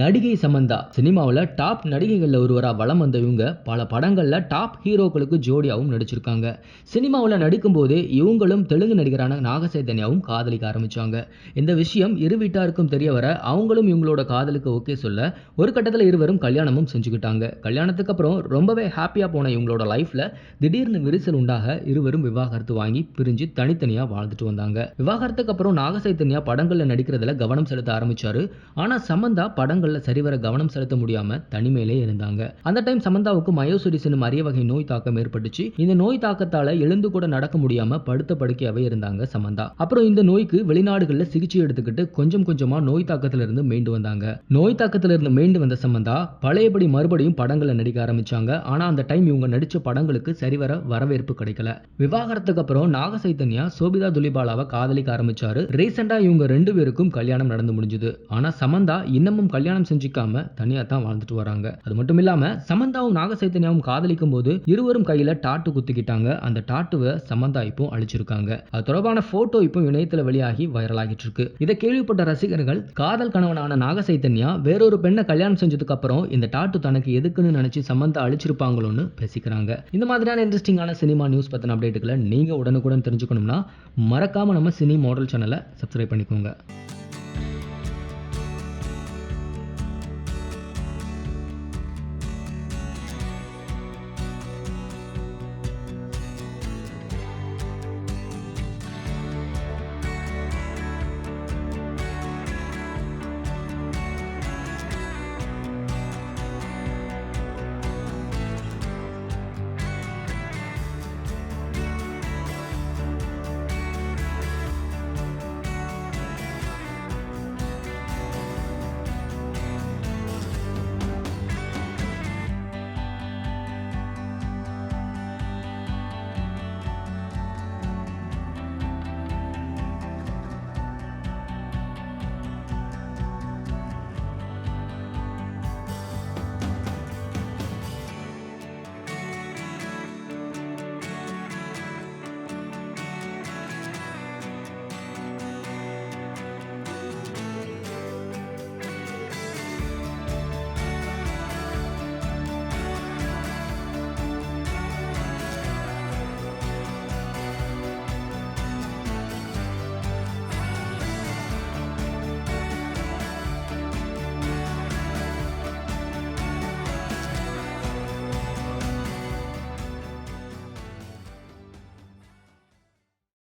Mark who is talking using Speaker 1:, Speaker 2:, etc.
Speaker 1: நடிகை சமந்தா. சினிமாவில் டாப் நடிகைகளில் ஒருவராக வலம் வந்த இவங்க பல படங்களில் டாப் ஹீரோக்களுக்கு ஜோடியாகவும் நடிச்சிருக்காங்க. சினிமாவில் நடிக்கும்போதே இவங்களும் தெலுங்கு நடிகரான நாகசைதன்யாவும் காதலிக்க ஆரம்பித்தாங்க இந்த விஷயம் இரு வீட்டாருக்கும் தெரிய வர அவங்களும் இவங்களோட காதலுக்கு ஓகே சொல்ல ஒரு கட்டத்தில் இருவரும் கல்யாணமும் செஞ்சுக்கிட்டாங்க. கல்யாணத்துக்கு அப்புறம் ரொம்பவே ஹாப்பியாக போன இவங்களோட லைஃப்பில் திடீர்னு விரிசல் உண்டாக இருவரும் விவாகரத்து வாங்கி பிரிஞ்சு தனித்தனியாக வாழ்ந்துட்டு வந்தாங்க. விவாகரத்துக்கு அப்புறம் நாகசைதன்யா படங்களில் நடிக்கிறதுல கவனம் செலுத்த ஆரம்பித்தார் ஆனால் சமந்தா படங்கள் விஷயங்களில் சரிவர கவனம் செலுத்த முடியாம தனிமையிலே இருந்தாங்க. அந்த டைம் சமந்தாவுக்கு மயோசுரிஸ் அரிய வகை நோய் தாக்கம் ஏற்பட்டுச்சு. இந்த நோய் தாக்கத்தால எழுந்து கூட நடக்க முடியாம படுத்த படுக்கையாவே இருந்தாங்க சமந்தா. அப்புறம் இந்த நோய்க்கு வெளிநாடுகளில் சிகிச்சை எடுத்துக்கிட்டு கொஞ்சம் கொஞ்சமா நோய் தாக்கத்திலிருந்து மீண்டு வந்தாங்க. நோய் தாக்கத்திலிருந்து மீண்டு வந்த சமந்தா பழையபடி மறுபடியும் படங்களை நடிக்க ஆரம்பிச்சாங்க. ஆனா அந்த டைம் இவங்க நடிச்ச படங்களுக்கு சரிவர வரவேற்பு கிடைக்கல. விவாகரத்துக்கு அப்புறம் நாக சைத்தன்யா சோபிதா துலிபாலாவை காதலிக்க ஆரம்பிச்சாரு. ரீசெண்டா இவங்க ரெண்டு பேருக்கும் கல்யாணம் நடந்து முடிஞ்சது. ஆனா சமந்தா இன்னமும் கல்யாணம் செஞ்சுக்காம தனியா தான் வாழ்ந்துட்டு வராங்க. அது மட்டும் இல்லாம சமந்தாவும் நாக சைத்தன்யாவும் காதலிக்கும் போது இருவரும் கையில டாட்டு குத்திக்கிட்டாங்க. அந்த டாட்டுவை சமந்தா இப்போ அழிச்சிருக்காங்க. அது தொடர்பான போட்டோ இப்போ இணையத்துல வெளியாகி வைரல் ஆகிட்டு இருக்கு இதை கேள்விப்பட்ட ரசிகர்கள் காதல் கணவனான நாகசைத்தன்யா வேறொரு பெண்ணை கல்யாணம் செஞ்சதுக்கு அப்புறம் இந்த டாட்டு தனக்கு எதுக்குன்னு நினைச்சு சமந்தா அழிச்சிருப்பாங்களோன்னு பேசிக்கிறாங்க. இந்த மாதிரியான இன்ட்ரெஸ்டிங்கான சினிமா நியூஸ் பத்தின அப்டேட்டுகளை நீங்க உடனுக்குடன் தெரிஞ்சுக்கணும்னா மறக்காம நம்ம சினி மாடல் சேனலை சப்ஸ்கிரைப் பண்ணிக்கோங்க.